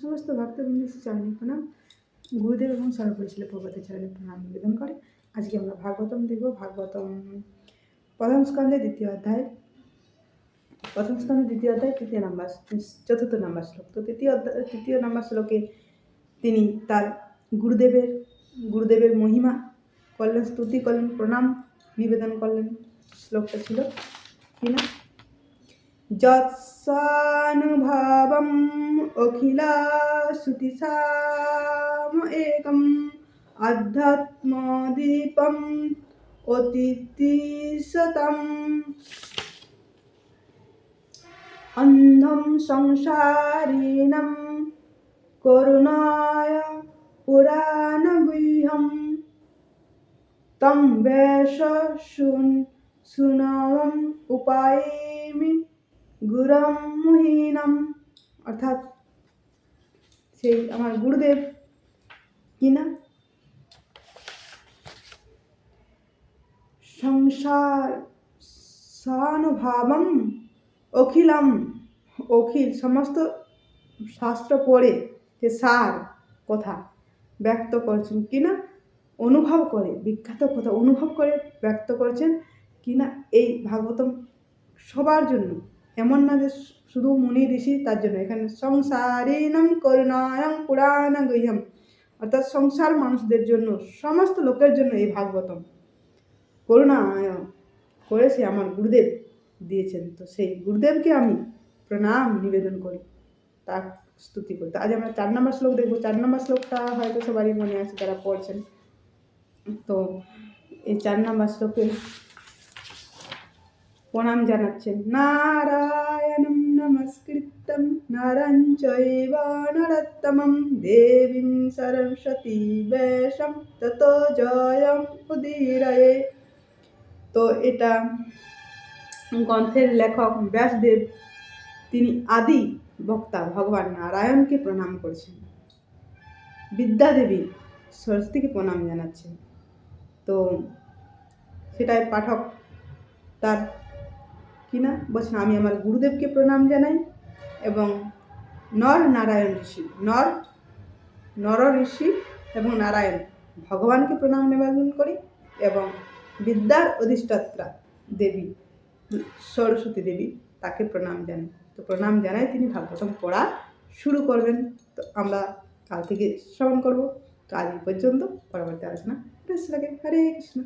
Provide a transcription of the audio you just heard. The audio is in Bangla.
সমস্ত ভক্তবৃন্দ চরণে প্রণাম। গুরুদেব এবং সর্বপরিশীল প্রগত চরণে প্রণাম নিবেদন করে। আজকে আমরা ভাগবতম দেখব। ভাগবতম প্রথম স্কন্ধে দ্বিতীয় অধ্যায়। প্রথম স্কন্ধে দ্বিতীয় অধ্যায়, তৃতীয় নাম্বার চতুর্থ নাম্বার শ্লোক। তো তৃতীয় অধ্যায়, তৃতীয় নাম্বার শ্লোকে তিনি তার গুরুদেবের গুরুদেবের মহিমা করলেন, স্তুতি করলেন, প্রণাম নিবেদন করলেন। শ্লোকটা ছিল কি না? অখিলাশ্রুতিসাম একম আধ্যাত্মদীপম অতিতিশতম অন্ধম সংসারিণম করুণায় পুরাণগুহ্যম। তম বেশ শুন সুনমম উপায়মি গুরম অর্থাৎ সেই আমার গুরুদেব। কি না সংসার সানুভাবম অখিলম। অখিল সমস্ত শাস্ত্র পড়ে যে সার কথা ব্যক্ত করছেন। কি না? অনুভব করে, বিখ্যাত কথা অনুভব করে ব্যক্ত করছেন। কি না? এই ভাগবতম সবার জন্য এমন না যে শুধু মুনি ঋষি তার জন্য। এখানে সংসারিণম করুণায়ম পুরাণ গৃহম অর্থাৎ সংসার মানুষদের জন্য, সমস্ত লোকের জন্য এই ভাগবতম। করুণায় করেছে আমার গুরুদেব দিয়েছেন। তো সেই গুরুদেবকে আমি প্রণাম, নিবেদন করি। তার স্তুতি করি। তো আজ আমরা চার নম্বর শ্লোক দেখব। চার নম্বর শ্লোকটা হয়তো সবারই মনে আছে তারা পড়ছেন। তো এই চার নম্বর শ্লোকে প্রণাম জানাচ্ছেন। নারায়ণম নমস্কৃতম, নারায়ণ নরোত্তমম, দেবীম সরস্বতী বেশম, তত জয়ম উদীরয়ে। তো এটা গ্রন্থের লেখক ব্যাসদেব, তিনি আদি বক্তা ভগবান নারায়ণকে প্রণাম করেছেন। বিদ্যাদেবী সরস্বতীকে প্রণাম জানাচ্ছেন। তো সেটাই পাঠক তার কি না বলছেন, আমি আমার গুরুদেবকে প্রণাম জানাই এবং নর নারায়ণ ঋষি, নর নর ঋষি এবং নারায়ণ ভগবানকে প্রণাম নিবেদন করি এবং বিদ্যার অধিষ্ঠাত্রা দেবী, সরস্বতী দেবী তাকে প্রণাম জানাই। তো প্রণাম জানাই তিনি ভাগবতম পড়া শুরু করবেন। তো আমরা কাল থেকে শ্রবণ করব। তো আজ পর্যন্ত পরবর্তী আলোচনা। হরে কৃষ্ণ।